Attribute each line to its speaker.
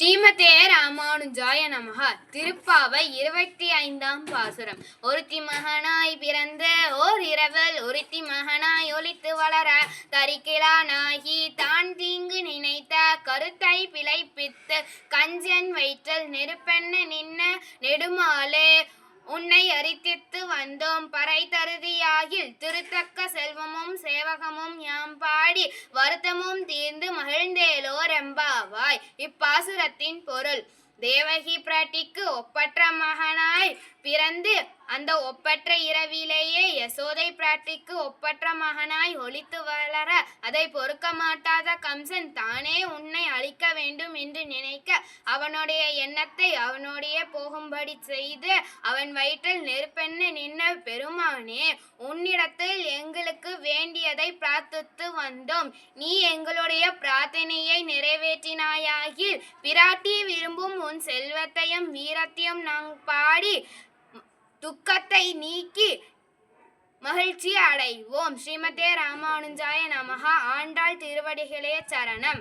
Speaker 1: ஸ்ரீமதே ராமானுஜாய நமக திருப்பாவை இருபத்தி ஐந்தாம் பாசுரம். ஒருத்தி மகனாய் பிறந்து ஓர் இரவல் ஒருத்தி மகனாய் ஒலித்து வளர தரிக்கிலானாகி தான் தீங்கு நினைத்த கருத்தை பிழைப்பித்து கஞ்சன் வயிற்றல் நெருப்பெண்ண நின்ன நெடுமாலே உன்னை அரித்தித்து வந்தோம். பறை தருதியாகில் திருத்தக்க செல்வமும் சேவகமும் யாம் பாடி வருத்தமும் தீர்ந்து மகிழ்ந்தேலோ ரெம்பாவாய் இப்பாசுரத்தின் பொருள் தேவகி பிராட்டிக்கு ஒப்பற்ற மகனாய் பிறந்து அந்த ஒப்பற்ற இரவிலேயே யசோதை பிராட்டிக்கு ஒப்பற்ற மகனாய் ஒழித்து வளர அதை பொறுக்க மாட்டாத கம்சன் தானே உன்னை அழிக்க வேண்டும் என்று நினைக்க அவனுடைய எண்ணத்தை அவனுடைய போகும்படி செய்து அவன் வயிற்றில் நெருப்பெண்ணு நின்ன பெருமானே உன்னிடத்தில் எங்களுக்கு வேண்டியதை பிரார்த்தித்து வந்தோம். நீ எங்களுடைய பிரார்த்தனையை நிறைவேற்றினாயாகில் பிராட்டி விரும்பும் உன் செல்வத்தையும் வீரத்தையும் நாங் பாடி துக்கத்தை நீக்கி மகிழ்ச்சி அடைவோம் ஸ்ரீமதே ராமானுஜாய நமஹா. ஆண்டாள் திருவடிகளே சரணம்.